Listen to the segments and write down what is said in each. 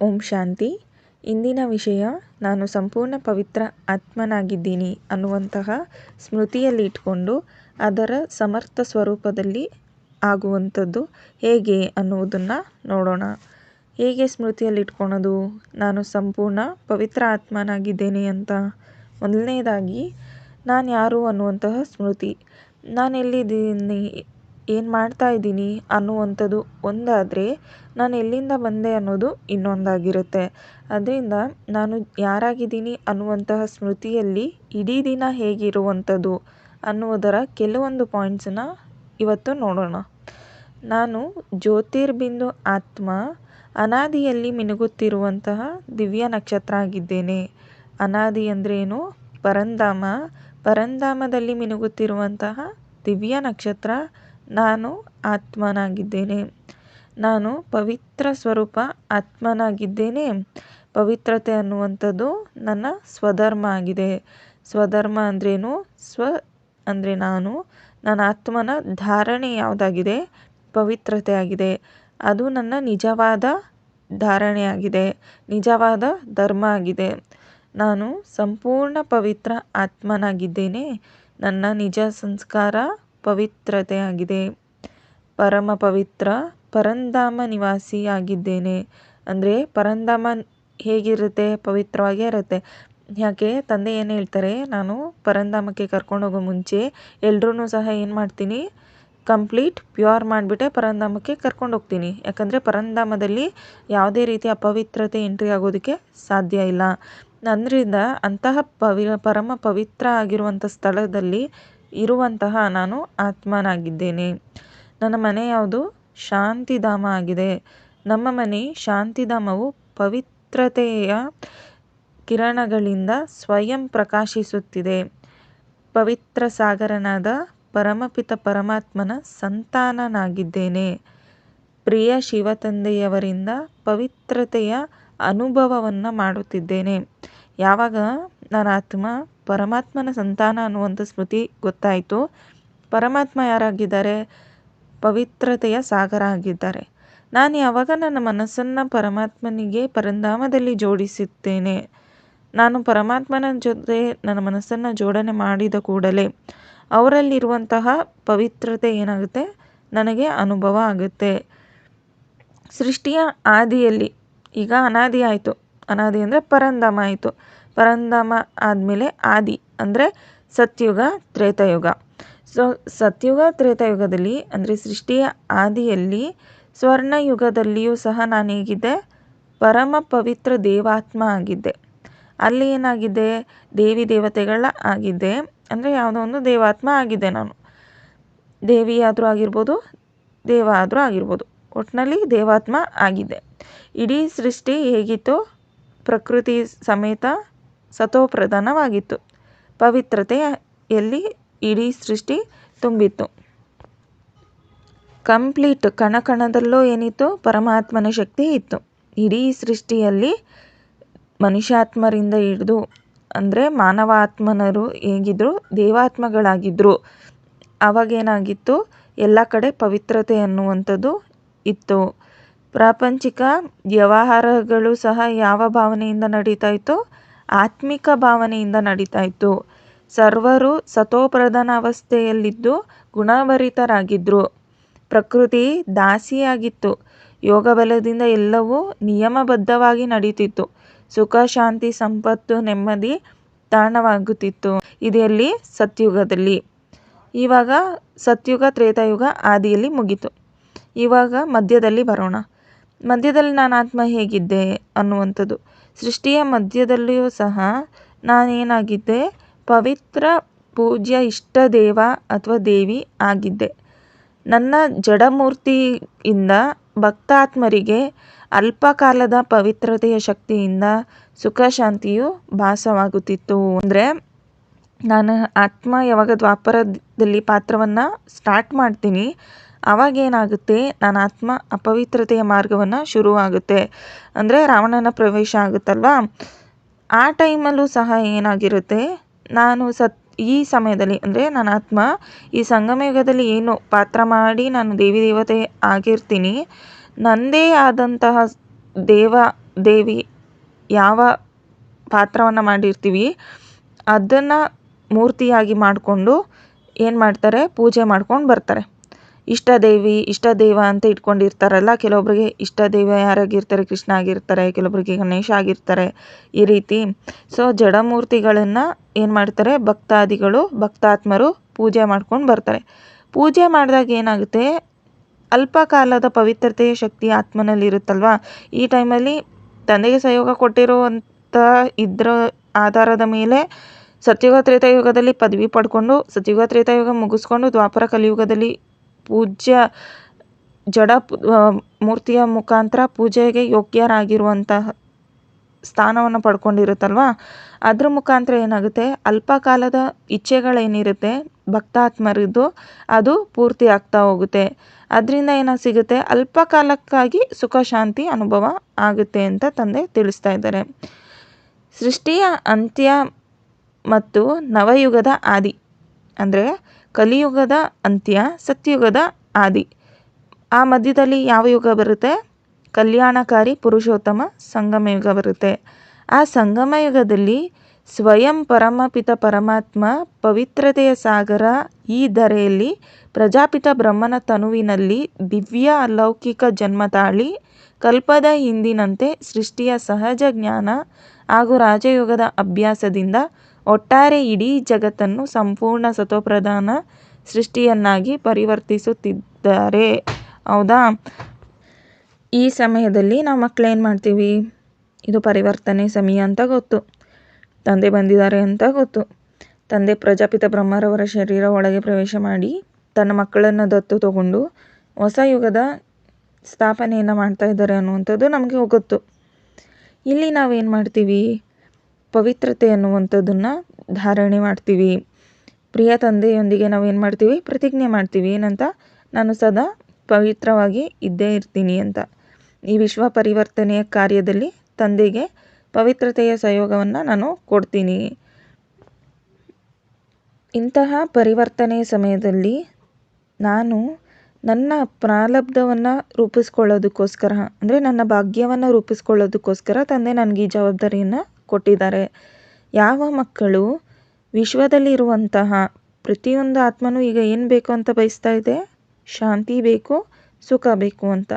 ಓಂ ಶಾಂತಿ. ಇಂದಿನ ವಿಷಯ, ನಾನು ಸಂಪೂರ್ಣ ಪವಿತ್ರ ಆತ್ಮನಾಗಿದ್ದೀನಿ ಅನ್ನುವಂತಹ ಸ್ಮೃತಿಯಲ್ಲಿ ಇಟ್ಕೊಂಡು ಅದರ ಸಮರ್ಥ ಸ್ವರೂಪದಲ್ಲಿ ಆಗುವಂಥದ್ದು ಹೇಗೆ ಅನ್ನುವುದನ್ನು ನೋಡೋಣ. ಹೇಗೆ ಸ್ಮೃತಿಯಲ್ಲಿ ಇಟ್ಕೊಳೋದು? ನಾನು ಸಂಪೂರ್ಣ ಪವಿತ್ರ ಆತ್ಮನಾಗಿದ್ದೇನೆ ಅಂತ. ಮೊದಲನೇದಾಗಿ ನಾನು ಯಾರು ಅನ್ನುವಂತಹ ಸ್ಮೃತಿ. ನಾನು ಎಲ್ಲಿದ್ದೀನಿ ಏನು ಮಾಡ್ತಾ ಇದ್ದೀನಿ ಅನ್ನುವಂಥದ್ದು ಒಂದಾದರೆ, ನಾನು ಎಲ್ಲಿಂದ ಬಂದೆ ಅನ್ನೋದು ಇನ್ನೊಂದಾಗಿರುತ್ತೆ. ಅದರಿಂದ ನಾನು ಯಾರಾಗಿದ್ದೀನಿ ಅನ್ನುವಂತಹ ಸ್ಮೃತಿಯಲ್ಲಿ ಇಡೀ ದಿನ ಹೇಗಿರುವಂಥದ್ದು ಅನ್ನುವುದರ ಕೆಲವೊಂದು ಪಾಯಿಂಟ್ಸನ್ನು ಇವತ್ತು ನೋಡೋಣ. ನಾನು ಜ್ಯೋತಿರ್ಬಿಂದು ಆತ್ಮ, ಅನಾದಿಯಲ್ಲಿ ಮಿನುಗುತ್ತಿರುವಂತಹ ದಿವ್ಯ ನಕ್ಷತ್ರ ಆಗಿದ್ದೇನೆ. ಅನಾದಿ ಅಂದ್ರೇನು? ಪರಂಧಾಮ. ಪರಂಧಾಮದಲ್ಲಿ ಮಿನುಗುತ್ತಿರುವಂತಹ ದಿವ್ಯ ನಕ್ಷತ್ರ ನಾನು ಆತ್ಮನಾಗಿದ್ದೇನೆ. ನಾನು ಪವಿತ್ರ ಸ್ವರೂಪ ಆತ್ಮನಾಗಿದ್ದೇನೆ. ಪವಿತ್ರತೆ ಅನ್ನುವಂಥದ್ದು ನನ್ನ ಸ್ವಧರ್ಮ ಆಗಿದೆ. ಸ್ವಧರ್ಮ ಅಂದ್ರೇನು? ಸ್ವ ಅಂದರೆ ನಾನು. ನನ್ನ ಆತ್ಮನ ಧಾರಣೆ ಯಾವುದಾಗಿದೆ? ಪವಿತ್ರತೆ ಆಗಿದೆ. ಅದು ನನ್ನ ನಿಜವಾದ ಧಾರಣೆಯಾಗಿದೆ ನಿಜವಾದ ಧರ್ಮ ಆಗಿದೆ. ನಾನು ಸಂಪೂರ್ಣ ಪವಿತ್ರ ಆತ್ಮನಾಗಿದ್ದೇನೆ. ನನ್ನ ನಿಜ ಸಂಸ್ಕಾರ ಪವಿತ್ರತೆಯಾಗಿದೆ. ಪರಮ ಪವಿತ್ರ, ಪರಂಧಾಮ ನಿವಾಸಿ ಆಗಿದ್ದೇನೆ. ಅಂದರೆ ಪರಂಧಾಮ ಹೇಗಿರುತ್ತೆ? ಪವಿತ್ರವಾಗೇ ಇರುತ್ತೆ. ಯಾಕೆ? ತಂದೆ ಏನು ಹೇಳ್ತಾರೆ? ನಾನು ಪರಂಧಾಮಕ್ಕೆ ಕರ್ಕೊಂಡೋಗೋ ಮುಂಚೆ ಎಲ್ಲರೂ ಸಹ ಏನು ಮಾಡ್ತೀನಿ? ಕಂಪ್ಲೀಟ್ ಪ್ಯೂರ್ ಮಾಡಿಬಿಟ್ಟೆ ಪರಂಧಾಮಕ್ಕೆ ಕರ್ಕೊಂಡು ಹೋಗ್ತೀನಿ. ಯಾಕಂದರೆ ಪರಂಧಾಮದಲ್ಲಿ ಯಾವುದೇ ರೀತಿ ಅಪವಿತ್ರತೆ ಎಂಟ್ರಿ ಆಗೋದಕ್ಕೆ ಸಾಧ್ಯ ಇಲ್ಲ. ಅಂದ್ರಿಂದ ಅಂತಹ ಪವಿ, ಪರಮ ಪವಿತ್ರ ಆಗಿರುವಂಥ ಸ್ಥಳದಲ್ಲಿ ಇರುವಂತಹ ನಾನು ಆತ್ಮನಾಗಿದ್ದೇನೆ. ನನ್ನ ಮನೆ ಯಾವುದು? ಶಾಂತಿಧಾಮ ಆಗಿದೆ. ನಮ್ಮ ಮನೆ ಶಾಂತಿಧಾಮವು ಪವಿತ್ರತೆಯ ಕಿರಣಗಳಿಂದ ಸ್ವಯಂ ಪ್ರಕಾಶಿಸುತ್ತಿದೆ. ಪವಿತ್ರ ಸಾಗರನಾದ ಪರಮಪಿತ ಪರಮಾತ್ಮನ ಸಂತಾನನಾಗಿದ್ದೇನೆ. ಪ್ರಿಯ ಶಿವತಂದೆಯವರಿಂದ ಪವಿತ್ರತೆಯ ಅನುಭವವನ್ನು ಮಾಡುತ್ತಿದ್ದೇನೆ. ಯಾವಾಗ? ನನ್ನ ಆತ್ಮ ಪರಮಾತ್ಮನ ಸಂತಾನ ಅನ್ನುವಂಥ ಸ್ಮೃತಿ ಗೊತ್ತಾಯಿತು. ಪರಮಾತ್ಮ ಯಾರಾಗಿದ್ದಾರೆ? ಪವಿತ್ರತೆಯ ಸಾಗರ ಆಗಿದ್ದಾರೆ. ನಾನು ಯಾವಾಗ ನನ್ನ ಮನಸ್ಸನ್ನು ಪರಮಾತ್ಮನಿಗೆ ಪರಂಧಾಮದಲ್ಲಿ ಜೋಡಿಸುತ್ತೇನೆ? ನಾನು ಪರಮಾತ್ಮನ ಜೊತೆ ನನ್ನ ಮನಸ್ಸನ್ನು ಜೋಡಣೆ ಮಾಡಿದ ಕೂಡಲೇ ಅವರಲ್ಲಿರುವಂತಹ ಪವಿತ್ರತೆ ಏನಾಗುತ್ತೆ? ನನಗೆ ಅನುಭವ ಆಗುತ್ತೆ. ಸೃಷ್ಟಿಯ ಆದಿಯಲ್ಲಿ ಈಗ ಅನಾದಿ ಆಯಿತು. ಅನಾದಿ ಅಂದರೆ ಪರಂಧಾಮ ಆಯಿತು. ಪರಂಧಾಮ ಆದಮೇಲೆ ಆದಿ, ಅಂದರೆ ಸತ್ಯುಗ, ತ್ರೇತಾಯುಗ. ಸೊ, ಸತ್ಯುಗ, ತ್ರೇತಾಯುಗದಲ್ಲಿ, ಅಂದರೆ ಸೃಷ್ಟಿಯ ಆದಿಯಲ್ಲಿ, ಸ್ವರ್ಣಯುಗದಲ್ಲಿಯೂ ಸಹ ನಾನು ಪರಮ ಪವಿತ್ರ ದೇವಾತ್ಮ ಆಗಿದ್ದೆ. ಅಲ್ಲಿ ಏನಾಗಿದೆ? ದೇವಿ ದೇವತೆಗಳ ಆಗಿದ್ದೆ. ಅಂದರೆ ಯಾವುದೋ ಒಂದು ದೇವಾತ್ಮ ಆಗಿದ್ದೆ ನಾನು. ದೇವಿ ಆದರೂ ಆಗಿರ್ಬೋದು ದೇವ ಆದರೂ ಆಗಿರ್ಬೋದು. ಒಟ್ಟಿನಲ್ಲಿ ದೇವಾತ್ಮ ಆಗಿದ್ದೆ. ಇಡೀ ಸೃಷ್ಟಿ ಹೇಗಿತ್ತು? ಪ್ರಕೃತಿ ಸಮೇತ ಸತೋಪ್ರಧಾನವಾಗಿತ್ತು. ಪವಿತ್ರತೆಯಲ್ಲಿ ಇಡೀ ಸೃಷ್ಟಿ ತುಂಬಿತ್ತು. ಕಂಪ್ಲೀಟ್ ಕಣ ಕಣದಲ್ಲೂ ಏನಿತ್ತು ಪರಮಾತ್ಮನ ಶಕ್ತಿ ಇತ್ತು. ಇಡೀ ಸೃಷ್ಟಿಯಲ್ಲಿ ಮನುಷ್ಯಾತ್ಮರಿಂದ ಹಿಡಿದು, ಅಂದರೆ ಮಾನವಾತ್ಮನರು ಹೇಗಿದ್ರು ದೇವಾತ್ಮಗಳಾಗಿದ್ದರು ಅವಾಗೇನಾಗಿತ್ತು? ಎಲ್ಲ ಕಡೆ ಪವಿತ್ರತೆ ಅನ್ನುವಂಥದ್ದು ಇತ್ತು. ಪ್ರಾಪಂಚಿಕ ವ್ಯವಹಾರಗಳು ಸಹ ಯಾವ ಭಾವನೆಯಿಂದ ನಡೀತಾ ಇತ್ತು ಆತ್ಮಿಕ ಭಾವನೆಯಿಂದ ನಡೀತಾ ಇತ್ತು. ಸರ್ವರು ಸತೋಪ್ರಧಾನ ಅವಸ್ಥೆಯಲ್ಲಿದ್ದು ಗುಣಭರಿತರಾಗಿದ್ದರು ಪ್ರಕೃತಿ ದಾಸಿಯಾಗಿತ್ತು. ಯೋಗ ಬಲದಿಂದ ಎಲ್ಲವೂ ನಿಯಮಬದ್ಧವಾಗಿ ನಡೀತಿತ್ತು. ಸುಖ, ಶಾಂತಿ, ಸಂಪತ್ತು, ನೆಮ್ಮದಿ ತಾಣವಾಗುತ್ತಿತ್ತು. ಇದೆಲ್ಲಿ ಸತ್ಯುಗದಲ್ಲಿ. ಇವಾಗ ಸತ್ಯುಗ, ತ್ರೇತಾಯುಗ ಆದಿಯಲ್ಲಿ ಮುಗೀತು. ಇವಾಗ ಮಧ್ಯದಲ್ಲಿ ಬರೋಣ. ಮಧ್ಯದಲ್ಲಿ ನಾನು ಆತ್ಮ ಹೇಗಿದ್ದೆ ಅನ್ನುವಂಥದ್ದು. ಸೃಷ್ಟಿಯ ಮಧ್ಯದಲ್ಲಿಯೂ ಸಹ ನಾನೇನಾಗಿದ್ದೆ? ಪವಿತ್ರ ಪೂಜ್ಯ ಇಷ್ಟ ದೇವ ಅಥವಾ ದೇವಿ ಆಗಿದ್ದೆ. ನನ್ನ ಜಡಮೂರ್ತಿಯಿಂದ ಭಕ್ತಾತ್ಮರಿಗೆ ಅಲ್ಪಕಾಲದ ಪವಿತ್ರತೆಯ ಶಕ್ತಿಯಿಂದ ಸುಖ ಶಾಂತಿಯು ಭಾಸವಾಗುತ್ತಿತ್ತು. ಅಂದರೆ ನಾನು ಆತ್ಮ ಯಾವಾಗ ದ್ವಾಪರದಲ್ಲಿ ಪಾತ್ರವನ್ನು ಸ್ಟಾರ್ಟ್ ಮಾಡ್ತೀನಿ ಆವಾಗೇನಾಗುತ್ತೆ ನನ್ನ ಆತ್ಮ ಅಪವಿತ್ರತೆಯ ಮಾರ್ಗವನ್ನು ಶುರುವಾಗುತ್ತೆ. ಅಂದರೆ ರಾವಣನ ಪ್ರವೇಶ ಆಗುತ್ತಲ್ವಾ? ಆ ಟೈಮಲ್ಲೂ ಸಹ ಏನಾಗಿರುತ್ತೆ? ನಾನು ಸತ್, ಈ ಸಮಯದಲ್ಲಿ, ಅಂದರೆ ನನ್ನ ಆತ್ಮ ಈ ಸಂಗಮಯುಗದಲ್ಲಿ ಏನು ಪಾತ್ರ ಮಾಡಿ ನಾನು ದೇವಿ ದೇವತೆ ಆಗಿರ್ತೀನಿ ನನ್ನದೇ ಆದಂತಹ ದೇವ, ದೇವಿ ಯಾವ ಪಾತ್ರವನ್ನು ಮಾಡಿರ್ತೀವಿ, ಅದನ್ನು ಮೂರ್ತಿಯಾಗಿ ಮಾಡಿಕೊಂಡು ಏನು ಮಾಡ್ತಾರೆ? ಪೂಜೆ ಮಾಡ್ಕೊಂಡು ಬರ್ತಾರೆ. ಇಷ್ಟ ದೇವಿ ಇಷ್ಟ ದೇವ ಅಂತ ಇಟ್ಕೊಂಡಿರ್ತಾರಲ್ಲ ಕೆಲವೊಬ್ಬರಿಗೆ ಇಷ್ಟ ದೇವ ಯಾರಾಗಿರ್ತಾರೆ, ಕೃಷ್ಣ ಆಗಿರ್ತಾರೆ ಕೆಲವೊಬ್ಬರಿಗೆ ಗಣೇಶ ಆಗಿರ್ತಾರೆ, ಈ ರೀತಿ. ಸೊ ಜಡಮೂರ್ತಿಗಳನ್ನು ಏನು ಮಾಡ್ತಾರೆ, ಭಕ್ತಾದಿಗಳು, ಭಕ್ತಾತ್ಮರು ಪೂಜೆ ಮಾಡ್ಕೊಂಡು ಬರ್ತಾರೆ. ಪೂಜೆ ಮಾಡಿದಾಗ ಏನಾಗುತ್ತೆ, ಅಲ್ಪ ಕಾಲದ ಪವಿತ್ರತೆಯ ಶಕ್ತಿ ಆತ್ಮನಲ್ಲಿ ಇರುತ್ತಲ್ವಾ? ಈ ಟೈಮಲ್ಲಿ ತಂದೆಗೆ ಸಹಯೋಗ ಕೊಟ್ಟಿರುವಂಥ ಇದ್ರ ಆಧಾರದ ಮೇಲೆ ಸತ್ಯುಗ ತ್ರೇತಾಯುಗದಲ್ಲಿ ಪದವಿ ಪಡ್ಕೊಂಡು ಸತ್ಯುಗ ತ್ರೇತಾಯುಗ ಮುಗಿಸ್ಕೊಂಡು ದ್ವಾಪರ ಕಲಿಯುಗದಲ್ಲಿ ಪೂಜ್ಯ ಜಡ ಮೂರ್ತಿಯ ಮುಖಾಂತರ ಪೂಜೆಗೆ ಯೋಗ್ಯರಾಗಿರುವಂತಹ ಸ್ಥಾನವನ್ನು ಪಡ್ಕೊಂಡಿರುತ್ತಲ್ವ? ಅದ್ರ ಮುಖಾಂತರ ಏನಾಗುತ್ತೆ? ಅಲ್ಪ ಕಾಲದ ಇಚ್ಛೆಗಳೇನಿರುತ್ತೆ, ಭಕ್ತಾತ್ಮರದ್ದು, ಅದು ಪೂರ್ತಿ ಆಗ್ತಾ ಹೋಗುತ್ತೆ. ಅದರಿಂದ ಏನಾಗ ಸಿಗುತ್ತೆ? ಅಲ್ಪ ಕಾಲಕ್ಕಾಗಿ ಸುಖ, ಶಾಂತಿ, ಅನುಭವ ಆಗುತ್ತೆ ಅಂತ ತಂದೆ ತಿಳಿಸ್ತಾ ಇದ್ದಾರೆ. ಸೃಷ್ಟಿಯ ಅಂತ್ಯ ಮತ್ತು ನವಯುಗದ ಆದಿ, ಅಂದರೆ ಕಲಿಯುಗದ ಅಂತ್ಯ, ಸತ್ಯುಗದ ಆದಿ. ಆ ಮಧ್ಯದಲ್ಲಿ ಯಾವ ಯುಗ ಬರುತ್ತೆ? ಕಲ್ಯಾಣಕಾರಿ ಪುರುಷೋತ್ತಮ ಸಂಗಮ ಯುಗ ಬರುತ್ತೆ. ಆ ಸಂಗಮ ಯುಗದಲ್ಲಿ ಸ್ವಯಂ ಪರಮಪಿತ ಪರಮಾತ್ಮ ಪವಿತ್ರತೆಯ ಸಾಗರ ಈ ಧರೆಯಲ್ಲಿ ಪ್ರಜಾಪಿತ ಬ್ರಹ್ಮನ ತನುವಿನಲ್ಲಿ ದಿವ್ಯ ಅಲೌಕಿಕ ಜನ್ಮ ತಾಳಿ, ಕಲ್ಪದ ಹಿಂದಿನಂತೆ ಸೃಷ್ಟಿಯ ಸಹಜ ಜ್ಞಾನ ಹಾಗೂ ರಾಜಯುಗದ ಅಭ್ಯಾಸದಿಂದ ಒಟ್ಟಾರೆ ಇಡೀ ಜಗತ್ತನ್ನು ಸಂಪೂರ್ಣ ಸತ್ವಪ್ರಧಾನ ಸೃಷ್ಟಿಯನ್ನಾಗಿ ಪರಿವರ್ತಿಸುತ್ತಿದ್ದಾರೆ. ಹೌದಾ? ಈ ಸಮಯದಲ್ಲಿ ನಾವು ಮಕ್ಕಳು ಏನು ಮಾಡ್ತೀವಿ? ಇದು ಪರಿವರ್ತನೆ ಸಮಯ ಅಂತ ಗೊತ್ತು. ತಂದೆ ಬಂದಿದ್ದಾರೆ ಅಂತ ಗೊತ್ತು. ತಂದೆ ಪ್ರಜಾಪಿತ ಬ್ರಹ್ಮರವರ ಶರೀರ ಒಳಗೆ ಪ್ರವೇಶ ಮಾಡಿ ತನ್ನ ಮಕ್ಕಳನ್ನು ದತ್ತು ತಗೊಂಡು ಹೊಸ ಯುಗದ ಸ್ಥಾಪನೆಯನ್ನು ಮಾಡ್ತಾ ಇದ್ದಾರೆ ಅನ್ನುವಂಥದ್ದು ನಮಗೆ ಗೊತ್ತು. ಇಲ್ಲಿ ನಾವೇನು ಮಾಡ್ತೀವಿ? ಪವಿತ್ರತೆ ಅನ್ನುವಂಥದ್ದನ್ನು ಧಾರಣೆ ಮಾಡ್ತೀವಿ. ಪ್ರಿಯ ತಂದೆಯೊಂದಿಗೆ ನಾವು ಏನು ಮಾಡ್ತೀವಿ? ಪ್ರತಿಜ್ಞೆ ಮಾಡ್ತೀವಿ. ಏನಂತ? ನಾನು ಸದಾ ಪವಿತ್ರವಾಗಿ ಇದ್ದೇ ಇರ್ತೀನಿ ಅಂತ. ಈ ವಿಶ್ವ ಪರಿವರ್ತನೆಯ ಕಾರ್ಯದಲ್ಲಿ ತಂದೆಗೆ ಪವಿತ್ರತೆಯ ಸಹಯೋಗವನ್ನು ನಾನು ಕೊಡ್ತೀನಿ. ಇಂತಹ ಪರಿವರ್ತನೆಯ ಸಮಯದಲ್ಲಿ ನಾನು ನನ್ನ ಪ್ರಾಲಬ್ಧವನ್ನು ರೂಪಿಸ್ಕೊಳ್ಳೋದಕ್ಕೋಸ್ಕರ, ಅಂದರೆ ನನ್ನ ಭಾಗ್ಯವನ್ನು ರೂಪಿಸ್ಕೊಳ್ಳೋದಕ್ಕೋಸ್ಕರ ತಂದೆ ನನಗೆ ಈ ಜವಾಬ್ದಾರಿಯನ್ನು ಕೊಟ್ಟಿದ್ದಾರೆ. ಯಾವ ಮಕ್ಕಳು ವಿಶ್ವದಲ್ಲಿರುವಂತಹ ಪ್ರತಿಯೊಂದು ಆತ್ಮನೂ ಈಗ ಏನು ಬೇಕು ಅಂತ ಬಯಸ್ತಾ ಇದೆ? ಶಾಂತಿ ಬೇಕು, ಸುಖ ಬೇಕು ಅಂತ.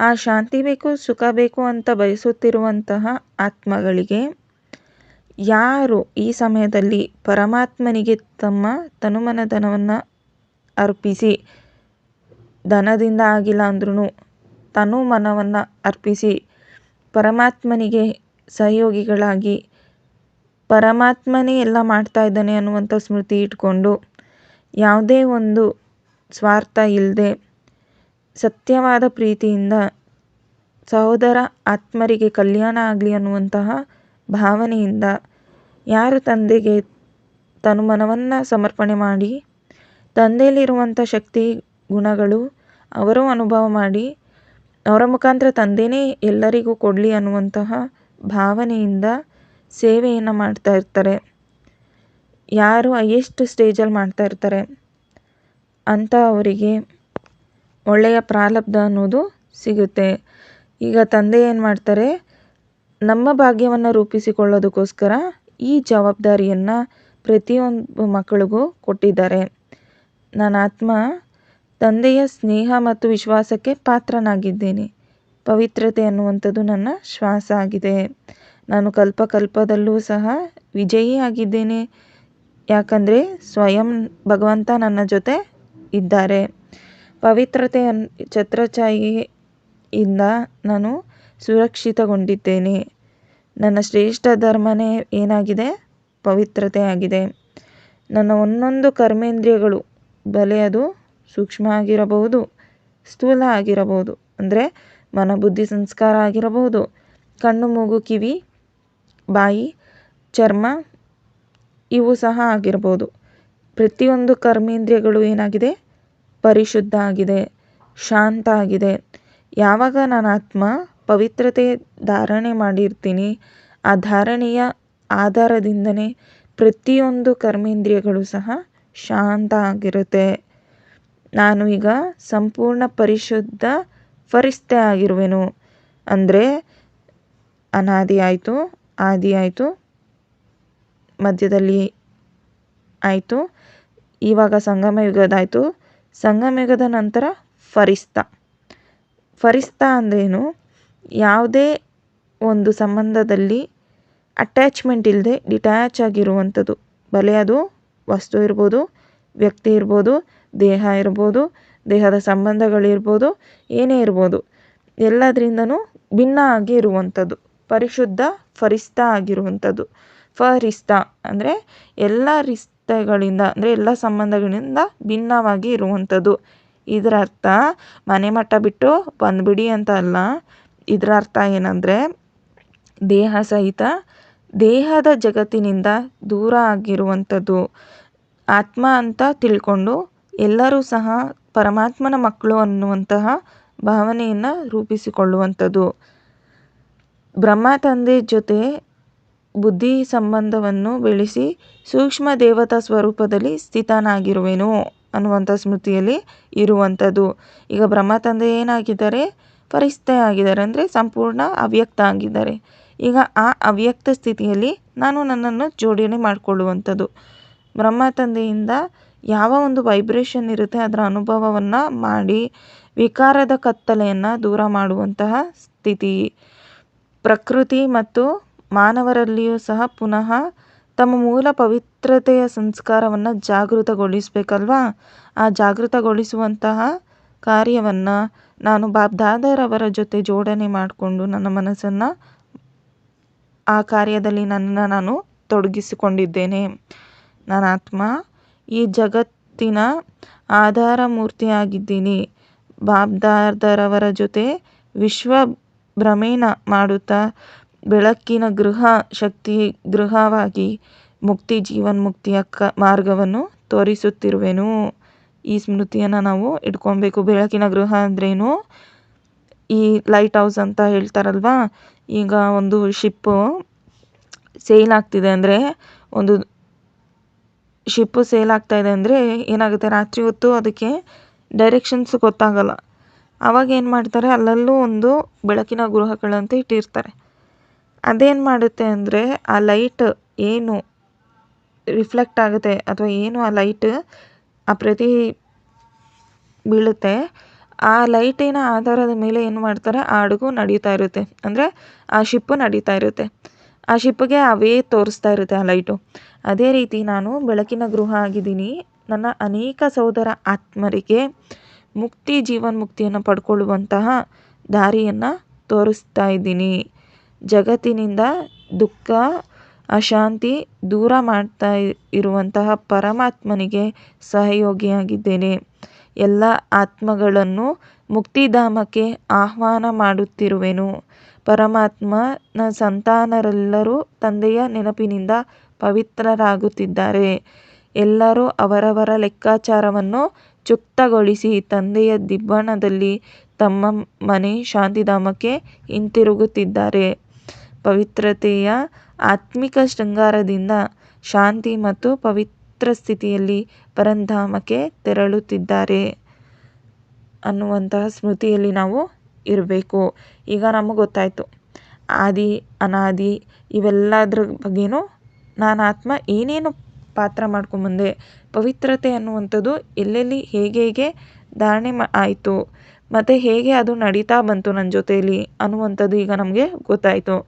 ಆ ಶಾಂತಿ ಬೇಕು, ಸುಖ ಬೇಕು ಅಂತ ಬಯಸುತ್ತಿರುವಂತಹ ಆತ್ಮಗಳಿಗೆ ಯಾರು ಈ ಸಮಯದಲ್ಲಿ ಪರಮಾತ್ಮನಿಗೆ ತಮ್ಮ ತನುಮನ ಧನವನ್ನು ಅರ್ಪಿಸಿ ಧನದಿಂದ ಆಗಿಲ್ಲ ಅಂದ್ರೂ ತನು ಮನವನ್ನು ಅರ್ಪಿಸಿ ಪರಮಾತ್ಮನಿಗೆ ಸಹಯೋಗಿಗಳಾಗಿ ಪರಮಾತ್ಮನೇ ಎಲ್ಲ ಮಾಡ್ತಾ ಇದ್ದಾನೆ ಅನ್ನುವಂಥ ಸ್ಮೃತಿ ಇಟ್ಕೊಂಡು ಯಾವುದೇ ಒಂದು ಸ್ವಾರ್ಥ ಇಲ್ಲದೆ ಸತ್ಯವಾದ ಪ್ರೀತಿಯಿಂದ ಸಹೋದರ ಆತ್ಮರಿಗೆ ಕಲ್ಯಾಣ ಆಗಲಿ ಅನ್ನುವಂತಹ ಭಾವನೆಯಿಂದ ಯಾರು ತಂದೆಗೆ ತನುಮನವನ್ನು ಸಮರ್ಪಣೆ ಮಾಡಿ, ತಂದೆಯಲ್ಲಿರುವಂಥ ಶಕ್ತಿ ಗುಣಗಳು ಅವರು ಅನುಭವ ಮಾಡಿ, ಅವರ ಮುಖಾಂತರ ತಂದೆಯೇ ಎಲ್ಲರಿಗೂ ಕೊಡಲಿ ಅನ್ನುವಂತಹ ಭಾವನೆಯಿಂದ ಸೇವೆಯನ್ನು ಮಾಡ್ತಾ ಇರ್ತಾರೆ. ಯಾರು ಹೈಯೆಸ್ಟ್ ಸ್ಟೇಜಲ್ಲಿ ಮಾಡ್ತಾ ಇರ್ತಾರೆ. ಅಂತ ಅವರಿಗೆ ಒಳ್ಳೆಯ ಪ್ರಾರಬ್ಧ ಅನ್ನೋದು ಸಿಗುತ್ತೆ. ಈಗ ತಂದೆ ಏನು ಮಾಡ್ತಾರೆ? ನಮ್ಮ ಭಾಗ್ಯವನ್ನು ರೂಪಿಸಿಕೊಳ್ಳೋದಕ್ಕೋಸ್ಕರ ಈ ಜವಾಬ್ದಾರಿಯನ್ನು ಪ್ರತಿಯೊಂದು ಮಕ್ಕಳಿಗೂ ಕೊಟ್ಟಿದ್ದಾರೆ. ನನ್ನ ಆತ್ಮ ತಂದೆಯ ಸ್ನೇಹ ಮತ್ತು ವಿಶ್ವಾಸಕ್ಕೆ ಪಾತ್ರನಾಗಿದ್ದೇನೆ. ಪವಿತ್ರತೆ ಅನ್ನುವಂಥದ್ದು ನನ್ನ ಶ್ವಾಸ ಆಗಿದೆ. ನಾನು ಕಲ್ಪ ಕಲ್ಪದಲ್ಲೂ ಸಹ ವಿಜಯಿ ಆಗಿದ್ದೇನೆ. ಯಾಕಂದರೆ ಸ್ವಯಂ ಭಗವಂತ ನನ್ನ ಜೊತೆ ಇದ್ದಾರೆ. ಪವಿತ್ರತೆ ಛತ್ರಛಾಯಿಯಿಂದ ನಾನು ಸುರಕ್ಷಿತಗೊಂಡಿದ್ದೇನೆ. ನನ್ನ ಶ್ರೇಷ್ಠ ಧರ್ಮನೇ ಏನಾಗಿದೆ? ಪವಿತ್ರತೆ ಆಗಿದೆ. ನನ್ನ ಒಂದೊಂದು ಕರ್ಮೇಂದ್ರಿಯಗಳು, ಬಲೆ ಅದು ಸೂಕ್ಷ್ಮ ಆಗಿರಬಹುದು, ಸ್ಥೂಲ ಆಗಿರಬಹುದು. ಅಂದರೆ ಮನ ಬುದ್ಧಿ ಸಂಸ್ಕಾರ ಆಗಿರಬಹುದು. ಕಣ್ಣು, ಮೂಗು, ಕಿವಿ, ಬಾಯಿ, ಚರ್ಮ, ಇವು ಸಹ ಆಗಿರ್ಬೋದು ಪ್ರತಿಯೊಂದು ಕರ್ಮೇಂದ್ರಿಯಗಳು ಏನಾಗಿದೆ? ಪರಿಶುದ್ಧ ಆಗಿದೆ, ಶಾಂತ ಆಗಿದೆ. ಯಾವಾಗ ನಾನು ಆತ್ಮ ಪವಿತ್ರತೆ ಧಾರಣೆ ಮಾಡಿರ್ತೀನಿ, ಆ ಧಾರಣೆಯ ಆಧಾರದಿಂದನೇ ಪ್ರತಿಯೊಂದು ಕರ್ಮೇಂದ್ರಿಯಗಳು ಸಹ ಶಾಂತ ಆಗಿರುತ್ತೆ. ನಾನು ಈಗ ಸಂಪೂರ್ಣ ಪರಿಶುದ್ಧ ಫರಿಸ್ತೆ ಆಗಿರುವೆನು. ಅಂದರೆ ಅನಾದಿ ಆಯಿತು, ಆದಿ ಆಯಿತು, ಮಧ್ಯದಲ್ಲಿ ಆಯಿತು. ಇವಾಗ ಸಂಗಮ ಯುಗದಾಯಿತು ಸಂಗಮ ಯುಗದ ನಂತರ ಫರಿಸ್ತಾ. ಫರಿಸ್ತಾ ಅಂದ್ರೇನು? ಯಾವುದೇ ಒಂದು ಸಂಬಂಧದಲ್ಲಿ ಅಟ್ಯಾಚ್ಮೆಂಟ್ ಇಲ್ಲದೆ ಡಿಟ್ಯಾಚ್ ಆಗಿರುವಂಥದ್ದು. ಬಲೆ ಅದು, ವಸ್ತು ಇರ್ಬೋದು, ವ್ಯಕ್ತಿ ಇರ್ಬೋದು, ದೇಹ ಇರ್ಬೋದು ದೇಹದ ಸಂಬಂಧಗಳಿರ್ಬೋದು ಏನೇ ಇರ್ಬೋದು, ಎಲ್ಲದರಿಂದನೂ ಭಿನ್ನ ಆಗಿ ಇರುವಂಥದ್ದು. ಪರಿಶುದ್ಧ, ಫರಿಸ್ತಾ ಆಗಿರುವಂಥದ್ದು. ಫರಿಸ್ತಾ ಅಂದರೆ ಎಲ್ಲ ರಿಶ್ತೆಗಳಿಂದ ಅಂದರೆ ಎಲ್ಲ ಸಂಬಂಧಗಳಿಂದ ಭಿನ್ನವಾಗಿ ಇರುವಂಥದ್ದು. ಇದರ ಅರ್ಥ, ಮನೆ ಮಟ್ಟ ಬಿಟ್ಟು ಬಂದ್ಬಿಡಿ ಅಂತ ಅಲ್ಲ. ಇದರ ಅರ್ಥ ಏನಂದರೆ, ದೇಹ ಸಹಿತ ದೇಹದ ಜಗತ್ತಿನಿಂದ ದೂರ ಆಗಿರುವಂಥದ್ದು. ಆತ್ಮ ಅಂತ ತಿಳ್ಕೊಂಡು ಎಲ್ಲರೂ ಸಹ ಪರಮಾತ್ಮನ ಮಕ್ಕಳು ಅನ್ನುವಂತಹ ಭಾವನೆಯನ್ನು ರೂಪಿಸಿಕೊಳ್ಳುವಂಥದ್ದು. ಬ್ರಹ್ಮ ತಂದೆ ಜೊತೆ ಬುದ್ಧಿ ಸಂಬಂಧವನ್ನು ಬೆಳೆಸಿ ಸೂಕ್ಷ್ಮ ದೇವತಾ ಸ್ವರೂಪದಲ್ಲಿ ಸ್ಥಿತನಾಗಿರುವೆನು ಅನ್ನುವಂಥ ಸ್ಮೃತಿಯಲ್ಲಿ ಇರುವಂಥದ್ದು. ಈಗ ಬ್ರಹ್ಮ ತಂದೆ ಏನಾಗಿದ್ದಾರೆ? ಪರಿಸ್ಥಿತಿ ಆಗಿದ್ದಾರೆ ಅಂದರೆ ಸಂಪೂರ್ಣ ಅವ್ಯಕ್ತ ಆಗಿದ್ದಾರೆ. ಈಗ ಆ ಅವ್ಯಕ್ತ ಸ್ಥಿತಿಯಲ್ಲಿ ನಾನು ನನ್ನನ್ನು ಜೋಡಣೆ ಮಾಡಿಕೊಳ್ಳುವಂಥದ್ದು. ಬ್ರಹ್ಮ ತಂದೆಯಿಂದ ಯಾವ ಒಂದು ವೈಬ್ರೇಷನ್ ಇರುತ್ತೆ ಅದರ ಅನುಭವವನ್ನು ಮಾಡಿ ವಿಕಾರದ ಕತ್ತಲೆಯನ್ನು ದೂರ ಮಾಡುವಂತಹ ಸ್ಥಿತಿ. ಪ್ರಕೃತಿ ಮತ್ತು ಮಾನವರಲ್ಲಿಯೂ ಸಹ ಪುನಃ ತಮ್ಮ ಮೂಲ ಪವಿತ್ರತೆಯ ಸಂಸ್ಕಾರವನ್ನು ಜಾಗೃತಗೊಳಿಸಬೇಕಲ್ವಾ? ಆ ಜಾಗೃತಗೊಳಿಸುವಂತಹ ಕಾರ್ಯವನ್ನು ನಾನು ಬಾಬ್ದಾದರವರ ಜೊತೆ ಜೋಡಣೆ ಮಾಡಿಕೊಂಡು ನನ್ನ ಮನಸ್ಸನ್ನು ಆ ಕಾರ್ಯದಲ್ಲಿ ನನ್ನ ನಾನು ತೊಡಗಿಸಿಕೊಂಡಿದ್ದೇನೆ. ನಾನು ಆತ್ಮ ಈ ಜಗತ್ತಿನ ಆಧಾರ ಮೂರ್ತಿಯಾಗಿದ್ದೀನಿ ಬಾಬ್ದಾದರವರ ಜೊತೆ ವಿಶ್ವ ಭ್ರಮೇಣ ಮಾಡುತ್ತಾ ಬೆಳಕಿನ ಗೃಹ ಶಕ್ತಿ ಗೃಹವಾಗಿ ಮುಕ್ತಿ ಜೀವನ್ಮುಕ್ತಿಯ ಕ ಮಾರ್ಗವನ್ನು ತೋರಿಸುತ್ತಿರುವೆನು. ಈ ಸ್ಮೃತಿಯನ್ನು ನಾವು ಇಟ್ಕೊಬೇಕು ಬೆಳಕಿನ ಗೃಹ ಅಂದ್ರೇನು? ಈ ಲೈಟ್ ಹೌಸ್ ಅಂತ ಹೇಳ್ತಾರಲ್ವಾ? ಈಗ ಒಂದು ಶಿಪ್ಪು ಸೇಲ್ ಆಗ್ತಿದೆ ಅಂದರೆ ಒಂದು ಶಿಪ್ಪು ಸೇಲ್ ಆಗ್ತಾ ಇದೆ ಅಂದರೆ ಏನಾಗುತ್ತೆ? ರಾತ್ರಿ ಹೊತ್ತು ಅದಕ್ಕೆ ಡೈರೆಕ್ಷನ್ಸ್ ಗೊತ್ತಾಗಲ್ಲ. ಅವಾಗ ಏನು ಮಾಡ್ತಾರೆ? ಅಲ್ಲಲ್ಲೂ ಒಂದು ಬೆಳಕಿನ ಗೃಹಗಳಂತ ಇಟ್ಟಿರ್ತಾರೆ. ಅದೇನು ಮಾಡುತ್ತೆ ಅಂದರೆ ಆ ಲೈಟ್ ಏನು ರಿಫ್ಲೆಕ್ಟ್ ಆಗುತ್ತೆ ಅಥವಾ ಏನು ಆ ಲೈಟ್ ಆ ಪ್ರತಿ ಬೀಳುತ್ತೆ, ಆ ಲೈಟಿನ ಆಧಾರದ ಮೇಲೆ ಏನು ಮಾಡ್ತಾರೆ? ಆ ಹಡಗು ನಡೀತಾ ಇರುತ್ತೆ. ಅಂದರೆ ಆ ಶಿಪ್ಪು ನಡೀತಾ ಇರುತ್ತೆ. ಆ ಶಿಪ್ಪಿಗೆ ಅವೇ ತೋರಿಸ್ತಾ ಇರುತ್ತೆ ಆ ಲೈಟು ಅದೇ ರೀತಿ ನಾನು ಬೆಳಕಿನ ಗೃಹ ಆಗಿದ್ದೀನಿ. ನನ್ನ ಅನೇಕ ಸಹೋದರ ಆತ್ಮರಿಗೆ ಮುಕ್ತಿ ಜೀವನ್ಮುಕ್ತಿಯನ್ನು ಪಡ್ಕೊಳ್ಳುವಂತಹ ದಾರಿಯನ್ನು ತೋರಿಸ್ತಾ ಇದ್ದೀನಿ. ಜಗತ್ತಿನಿಂದ ದುಃಖ, ಅಶಾಂತಿ ದೂರ ಮಾಡ್ತಾ ಇರುವಂತಹ ಪರಮಾತ್ಮನಿಗೆ ಸಹಯೋಗಿಯಾಗಿದ್ದೇನೆ. ಎಲ್ಲ ಆತ್ಮಗಳನ್ನು ಮುಕ್ತಿಧಾಮಕ್ಕೆ ಆಹ್ವಾನ ಮಾಡುತ್ತಿರುವೆನು. ಪರಮಾತ್ಮನ ಸಂತಾನರೆಲ್ಲರೂ ತಂದೆಯ ನೆನಪಿನಿಂದ ಪವಿತ್ರರಾಗುತ್ತಿದ್ದಾರೆ. ಎಲ್ಲರೂ ಅವರವರ ಲೆಕ್ಕಾಚಾರವನ್ನು ಚುಕ್ತಗೊಳಿಸಿ ತಂದೆಯ ದಿಬ್ಬಣದಲ್ಲಿ ತಮ್ಮ ಮನೆ ಶಾಂತಿಧಾಮಕ್ಕೆ ಹಿಂತಿರುಗುತ್ತಿದ್ದಾರೆ. ಪವಿತ್ರತೆಯ ಆತ್ಮಿಕ ಶೃಂಗಾರದಿಂದ ಶಾಂತಿ ಮತ್ತು ಪವಿತ್ರ ಸ್ಥಿತಿಯಲ್ಲಿ ಪರಂಧಾಮಕ್ಕೆ ತೆರಳುತ್ತಿದ್ದಾರೆ ಅನ್ನುವಂತಹ ಸ್ಮೃತಿಯಲ್ಲಿ ನಾವು ಇರಬೇಕು. ಈಗ ನಮಗೆ ಗೊತ್ತಾಯಿತು. ಆದಿ, ಅನಾದಿ ಇವೆಲ್ಲದ್ರ ಬಗ್ಗೆಯೂ ನಾನು ಆತ್ಮ ಏನೇನು ಪಾತ್ರ ಮಾಡ್ಕೊಂಬಂದೆ, ಪವಿತ್ರತೆ ಅನ್ನುವಂಥದ್ದು ಎಲ್ಲೆಲ್ಲಿ ಹೇಗೆ ಹೇಗೆ ಧಾರಣೆ ಮಾ, ಆಯಿತು, ಮತ್ತು ಹೇಗೆ ಅದು ನಡೀತಾ ಬಂತು ನನ್ನ ಜೊತೆಯಲ್ಲಿ ಅನ್ನುವಂಥದ್ದು ಈಗ ನಮಗೆ ಗೊತ್ತಾಯಿತು.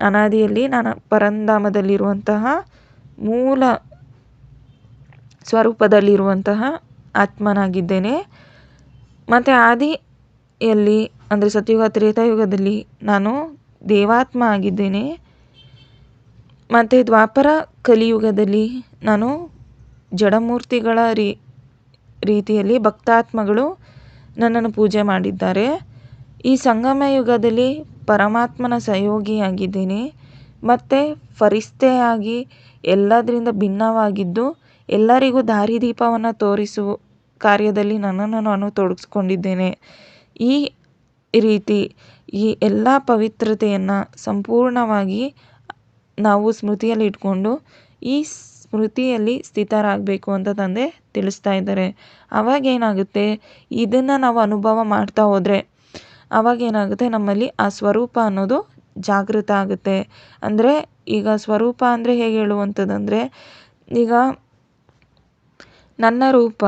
ಅನಾದಿಯಲ್ಲಿ ನಾನು ಪರಂಧಾಮದಲ್ಲಿರುವಂತಹ ಮೂಲ ಸ್ವರೂಪದಲ್ಲಿರುವಂತಹ ಆತ್ಮನಾಗಿದ್ದೇನೆ. ಮತ್ತು ಆದಿಯಲ್ಲಿ, ಅಂದರೆ ಸತ್ಯುಗ ತ್ರೇತಾಯುಗದಲ್ಲಿ ನಾನು ದೇವಾತ್ಮ ಆಗಿದ್ದೇನೆ. ಮತ್ತು ದ್ವಾಪರ ಕಲಿಯುಗದಲ್ಲಿ ನಾನು ಜಡಮೂರ್ತಿಗಳ ರೀ, ರೀತಿಯಲ್ಲಿ ಭಕ್ತಾತ್ಮಗಳು ನನ್ನನ್ನು ಪೂಜೆ ಮಾಡಿದ್ದಾರೆ. ಈ ಸಂಗಮ ಯುಗದಲ್ಲಿ ಪರಮಾತ್ಮನ ಸಹಯೋಗಿಯಾಗಿದ್ದೇನೆ. ಮತ್ತು ಫರಿಸ್ತೆಯಾಗಿ ಎಲ್ಲದರಿಂದ ಭಿನ್ನವಾಗಿದ್ದು ಎಲ್ಲರಿಗೂ ದಾರಿದೀಪವನ್ನು ತೋರಿಸುವ ಕಾರ್ಯದಲ್ಲಿ ನನ್ನನ್ನು ನಾನು ತೊಡಗಿಸ್ಕೊಂಡಿದ್ದೇನೆ. ಈ ರೀತಿ ಈ ಎಲ್ಲ ಪವಿತ್ರತೆಯನ್ನು ಸಂಪೂರ್ಣವಾಗಿ ನಾವು ಸ್ಮೃತಿಯಲ್ಲಿ ಇಟ್ಕೊಂಡು ಈ ಸ್ಮೃತಿಯಲ್ಲಿ ಸ್ಥಿತರಾಗಬೇಕು ಅಂತ ತಂದೆ ತಿಳಿಸ್ತಾ ಇದ್ದಾರೆ. ಆವಾಗ ಏನಾಗುತ್ತೆ ಇದನ್ನು ನಾವು ಅನುಭವ ಮಾಡ್ತಾ ಹೋದರೆ ಆವಾಗೇನಾಗುತ್ತೆ ನಮ್ಮಲ್ಲಿ ಆ ಸ್ವರೂಪ ಅನ್ನೋದು ಜಾಗೃತ ಆಗುತ್ತೆ. ಅಂದರೆ ಈಗ ಸ್ವರೂಪ ಅಂದರೆ ಹೇಗೆ ಹೇಳುವಂಥದ್ದಂದರೆ ಈಗ ನನ್ನ ರೂಪ,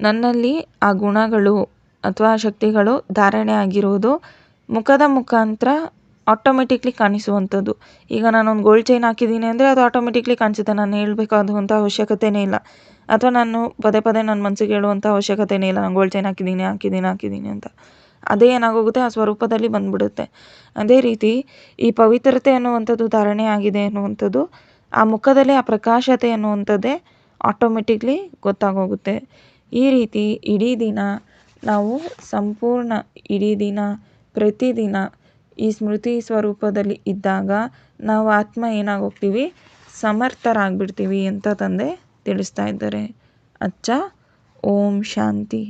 ನನ್ನಲ್ಲಿ ಆ ಗುಣಗಳು ಅಥವಾ ಶಕ್ತಿಗಳು ಧಾರಣೆ ಆಗಿರುವುದು ಮುಖದ ಮುಖಾಂತರ ಆಟೋಮೆಟಿಕ್ಲಿ ಕಾಣಿಸುವಂಥದ್ದು. ಈಗ ನಾನೊಂದು ಗೋಲ್ಡ್ ಚೈನ್ ಹಾಕಿದ್ದೀನಿ ಅಂದರೆ ಅದು ಆಟೋಮೆಟಿಕ್ಲಿ ಕಾಣಿಸುತ್ತೆ. ನಾನು ಹೇಳಬೇಕಾದಂಥ ಅವಶ್ಯಕತೆಯೇ ಇಲ್ಲ. ಅಥವಾ ನಾನು ಪದೇ ಪದೇ ನನ್ನ ಮನಸ್ಸಿಗೆ ಹೇಳುವಂಥ ಅವಶ್ಯಕತೆಯೇ ಇಲ್ಲ. ನಾನು ಗೋಲ್ಡ್ ಚೈನ್ ಹಾಕಿದ್ದೀನಿ ಹಾಕಿದ್ದೀನಿ ಹಾಕಿದ್ದೀನಿ ಅಂತ. ಅದೇ ಏನಾಗೋಗುತ್ತೆ? ಆ ಸ್ವರೂಪದಲ್ಲಿ ಬಂದ್ಬಿಡುತ್ತೆ. ಅದೇ ರೀತಿ ಈ ಪವಿತ್ರತೆ ಅನ್ನುವಂಥದ್ದು ಧಾರಣೆ ಆಗಿದೆ ಅನ್ನುವಂಥದ್ದು, ಆ ಮುಖದಲ್ಲಿ ಆ ಪ್ರಕಾಶತೆ ಅನ್ನುವಂಥದ್ದೇ ಆಟೋಮೆಟಿಕ್ಲಿ ಗೊತ್ತಾಗೋಗುತ್ತೆ. ಈ ರೀತಿ ಇಡೀ ದಿನ ನಾವು ಸಂಪೂರ್ಣ ಇಡೀ ದಿನ, ಪ್ರತಿದಿನ ಈ ಸ್ಮೃತಿ ಸ್ವರೂಪದಲ್ಲಿ ಇದ್ದಾಗ ನಾವು ಆತ್ಮ ಏನಾಗೋಗ್ತೀವಿ? ಸಮರ್ಥರಾಗ್ಬಿಡ್ತೀವಿ ಅಂತ ತಂದೆ ತಿಳಿಸ್ತಾ ಇದ್ದಾರೆ. ಅಚ್ಚ, ಓಂ ಶಾಂತಿ.